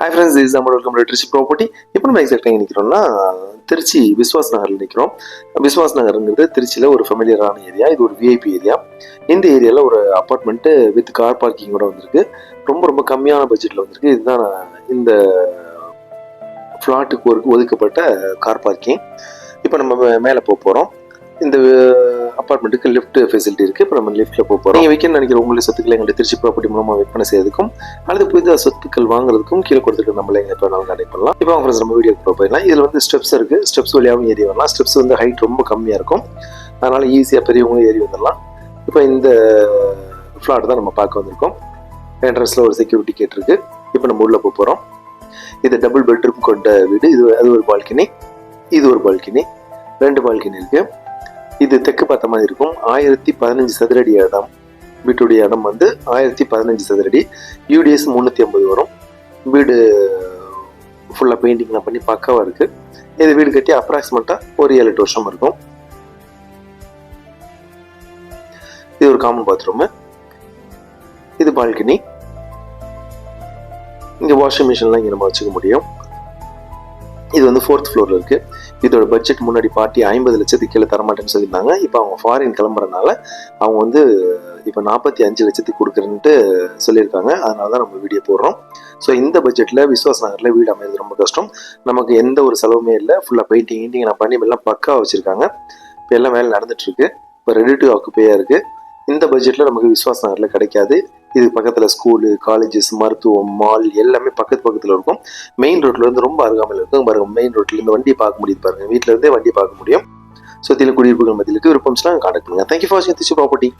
High friends is நம்ம welcome Trichy property இப்போ நம்ம எக்ஸாக்டாக நிற்கிறோம்னா திருச்சி விஸ்வாஸ் நகரில் நிற்கிறோம் விஸ்வாஸ் நகருங்கிறது திருச்சியில் ஒரு ஃபெமிலியரான ஏரியா இது ஒரு விஐபி ஏரியா இந்த ஏரியாவில் ஒரு அப்பார்ட்மெண்ட்டு வித் கார் பார்க்கிங்கோட வந்திருக்கு. ரொம்ப ரொம்ப கம்மியான பட்ஜெட்டில் வந்திருக்கு. இதுதான் இந்த ஃப்ளாட்டுக்கு ஒரு ஒதுக்கப்பட்ட கார் பார்க்கிங் இப்போ நம்ம மே- மேலே போக போகிறோம் இந்த அப்பார்ட்மெண்ட்டுக்கு லிஃப்ட் ஃபெசிலிட்டி இருக்குது இப்போ நம்ம லிஃப்ட்டில் போக போகிறோம் நீங்கள் வைக்க நினைக்கிற உங்களுடைய சொத்துக்களை எங்களை திருச்சி ப்ராப்பர்ட்டி மூலமாக விற்பனை செய்யறதுக்கும் அல்லது புதிதாக சொத்துக்கள் வாங்குறதுக்கும் கீழே கொடுத்துருக்க நம்மளை எங்க இப்போ நாங்கள் கனெக்ட் பண்ணலாம். இப்போ அவங்க நம்ம வீடியோ போக போயிடலாம். இதில் வந்து ஸ்டெப்ஸ் இருக்குது ஸ்டெப்ஸ் வழியாகவும் ஏறி வரலாம். ஸ்டெப்ஸ் வந்து ஹைட் ரொம்ப கம்மியாக இருக்கும். அதனால் ஈஸியாக பெரியவங்களும் ஏறி வந்துடலாம். இப்போ இந்த ஃப்ளாட் தான் நம்ம பார்க்க வந்திருக்கோம். என்ட்ரன்ஸில் ஒரு செக்யூரிட்டி கேட் இருக்கு. இப்போ நம்ம உள்ளே போக போகிறோம் இது டபுள் பெட்ரூம் கொண்ட வீடு. இது அது ஒரு பால்கனி இது ஒரு பால்கனி ரெண்டு பால்கனி இருக்குது இது தெற்கு பார்த்த மாதிரி இருக்கும். ஆயிரத்தி பதினஞ்சு சதுரடி இடம் வீட்டுடைய இடம் வந்து ஆயிரத்தி பதினஞ்சு சதுரடி. யூடிஎஸ் முந்நூற்றி ஐம்பது வரும். வீடு ஃபுல்லாக பெயிண்டிங்லாம் பண்ணி பக்காவாக இருக்குது இது வீடு கட்டி அப்ராக்சிமேட்டாக ஒரு ஏழு எட்டு வருஷம் இருக்கும். இது ஒரு காமன் பாத்ரூமு இது பால்கனி இங்கே வாஷிங் மிஷின்லாம் இங்கே நம்ம வச்சுக்க முடியும். இது வந்து ஃபோர்த் ஃப்ளோரில் இருக்குது இதோட பட்ஜெட் முன்னாடி பார்ட்டி ஐம்பது லட்சத்துக்கு கீழே தரமாட்டேன்னு சொல்லியிருந்தாங்க. இப்போ அவங்க ஃபாரின் கிளம்புறதுனால அவங்க வந்து இப்போ நாற்பத்தி அஞ்சு லட்சத்துக்கு கொடுக்குறேன்ட்டு சொல்லியிருக்காங்க. அதனால தான் நம்ம வீடியோ போடுறோம். ஸோ இந்த பட்ஜெட்டில் விஸ்வாஸ் நகரில் வீடு அமைறது ரொம்ப கஷ்டம். நமக்கு எந்த ஒரு செலவுமே இல்லை. ஃபுல்லாக பெயிண்டிங் கிண்டிங் நான் பண்ணி எல்லாம் பக்காவாக வச்சுருக்காங்க. இப்போ எல்லாம் வேலை நடந்துட்டுருக்கு இப்போ ரெடி டு ஆக்குப்பையாக இருக்குது இந்த பட்ஜெட்டில் நமக்கு விஸ்வாஸ் நகரில் கிடைக்காது. இது பக்கத்தில் ஸ்கூலு காலேஜஸ் மருத்துவம் மால் எல்லாமே பக்கத்து பக்கத்தில் இருக்கும். மெயின் ரோட்லேருந்து ரொம்ப அருகாமையில் இருக்கும். பாருங்க மெயின் ரோட்லேருந்து வண்டி பார்க்க முடியுது பாருங்கள் வீட்டிலேருந்தே வண்டி பார்க்க முடியும். சுற்றியில் குடியிருப்புகள் மத்தியிலுக்கு விருப்பம்ஸ்லாம் கான்டாக்ட் பண்ணுங்கள் தேங்க்யூ ஃபார் வாட்சிங் திச்சு ப்ராப்பர்ட்டி